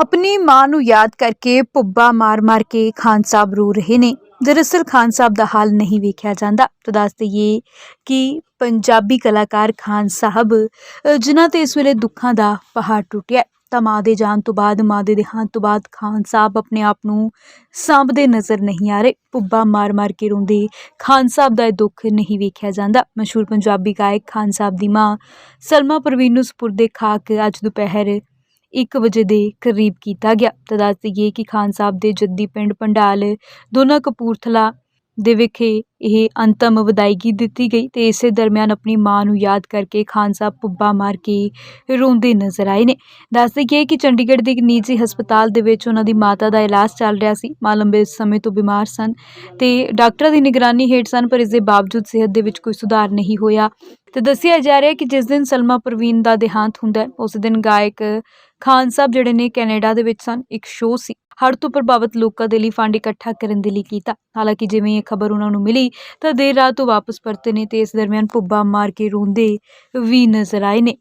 ਆਪਣੀ ਮਾਂ ਨੂੰ ਯਾਦ ਕਰਕੇ ਪੁੱਬਾ ਮਾਰ-ਮਾਰ ਕੇ ਖਾਨ ਸਾਹਿਬ ਰੋ ਰਹੇ ਨੇ ਦਰਅਸਲ ਖਾਨ ਸਾਹਿਬ ਦਾ ਹਾਲ ਨਹੀਂ ਵੇਖਿਆ ਜਾਂਦਾ ਤਾਂ ਦੱਸ ਦਈਏ ਕਿ ਪੰਜਾਬੀ ਕਲਾਕਾਰ ਖਾਨ ਸਾਹਿਬ ਜਿਨ੍ਹਾਂ ਤੇ ਇਸ ਵੇਲੇ ਦੁੱਖਾਂ ਦਾ ਪਹਾੜ ਟੁੱਟਿਆ ਤਾਂ ਮਾਂ ਦੇ ਜਾਣ ਤੋਂ ਬਾਅਦ, ਮਾਂ ਦੇ ਦੇਹਾਂਤ ਤੋਂ ਬਾਅਦ ਖਾਨ ਸਾਹਿਬ ਆਪਣੇ ਆਪ ਨੂੰ ਸਾਂਭਦੇ ਨਜ਼ਰ ਨਹੀਂ ਆ ਰਹੇ। ਪੁੱਬਾ ਮਾਰ-ਮਾਰ ਕੇ ਰੋਂਦੇ, ਖਾਨ ਸਾਹਿਬ ਦਾ ਇਹ ਦੁੱਖ ਨਹੀਂ ਵੇਖਿਆ ਜਾਂਦਾ। ਮਸ਼ਹੂਰ ਪੰਜਾਬੀ ਗਾਇਕ ਖਾਨ ਸਾਹਿਬ ਦੀ ਮਾਂ ਸਲਮਾ ਪਰਵੀਨ ਨੂੰ ਸਪੁਰਦੇ ਖਾਕ ਅੱਜ ਦੁਪਹਿਰ 1 ਵਜੇ ਦੇ ਕਰੀਬ ਕੀਤਾ ਗਿਆ। ਤਾਂ ਦੱਸ ਦਈਏ ਕਿ ਖਾਨ ਸਾਹਿਬ ਦੇ ਜੱਦੀ ਪਿੰਡ ਪੰਡਾਲ, ਦੋਨਾ ਕਪੂਰਥਲਾ ਦੇ ਵਿਖੇ ਇਹ ਅੰਤਮ ਵਿਦਾਇਗੀ ਦਿੱਤੀ ਗਈ ਤੇ ਇਸੇ ਦਰਮਿਆਨ ਆਪਣੀ ਮਾਂ ਨੂੰ ਯਾਦ ਕਰਕੇ ਖਾਨ ਸਾਹਿਬ ਪੁੱਬਾ ਮਾਰ ਕੇ ਰੋਂਦੇ ਨਜ਼ਰ ਆਏ ਨੇ। ਦੱਸ ਦਈਏ ਕਿ ਚੰਡੀਗੜ੍ਹ ਦੇ ਇੱਕ ਨਿੱਜੀ ਹਸਪਤਾਲ ਦੇ ਵਿੱਚ ਉਹਨਾਂ ਦੀ ਮਾਤਾ ਦਾ ਇਲਾਜ ਚੱਲ ਰਿਹਾ ਸੀ। ਮਾਂ ਲੰਬੇ ਸਮੇਂ ਤੋਂ ਬਿਮਾਰ ਸਨ ਤੇ ਡਾਕਟਰਾਂ ਦੀ ਨਿਗਰਾਨੀ ਹੇਠ ਸਨ, ਪਰ ਇਸ ਦੇ ਬਾਵਜੂਦ ਸਿਹਤ ਦੇ ਵਿੱਚ ਕੋਈ ਸੁਧਾਰ ਨਹੀਂ ਹੋਇਆ। ਤੇ ਦੱਸਿਆ ਜਾ ਰਿਹਾ ਕਿ ਜਿਸ ਦਿਨ ਸਲਮਾ ਪ੍ਰਵੀਨ ਦਾ ਦੇਹਾਂਤ ਹੁੰਦਾ ਹੈ, ਉਸ ਦਿਨ ਗਾਇਕ ਖਾਨ ਸਾਹਿਬ ਜਿਹੜੇ ਨੇ ਕੈਨੇਡਾ ਦੇ ਵਿੱਚ ਸਨ, ਇੱਕ ਸ਼ੋਅ ਸੀ। ਹੜ੍ਹ ਤੋਂ ਪ੍ਰਭਾਵਿਤ ਲੋਕਾਂ ਦੇ ਲਈ ਫੰਡ ਇਕੱਠਾ ਕਰਨ ਦੇ ਲਈ ਕੀਤਾ। ਹਾਲਾਂਕਿ ਜਿਵੇਂ ਇਹ ਖਬਰ ਉਹਨਾਂ ਨੂੰ ਮਿਲੀ, ਤਾਂ ਦੇਰ ਰਾਤ ਉਹ ਵਾਪਸ ਪਰਤੇ ਨੇ ਤੇ ਇਸ ਦਰਮਿਆਨ ਭੁੱਬਾ ਮਾਰ ਕੇ ਰੋਂਦੇ ਵੀ ਨਜ਼ਰ ਆਏ ਨੇ।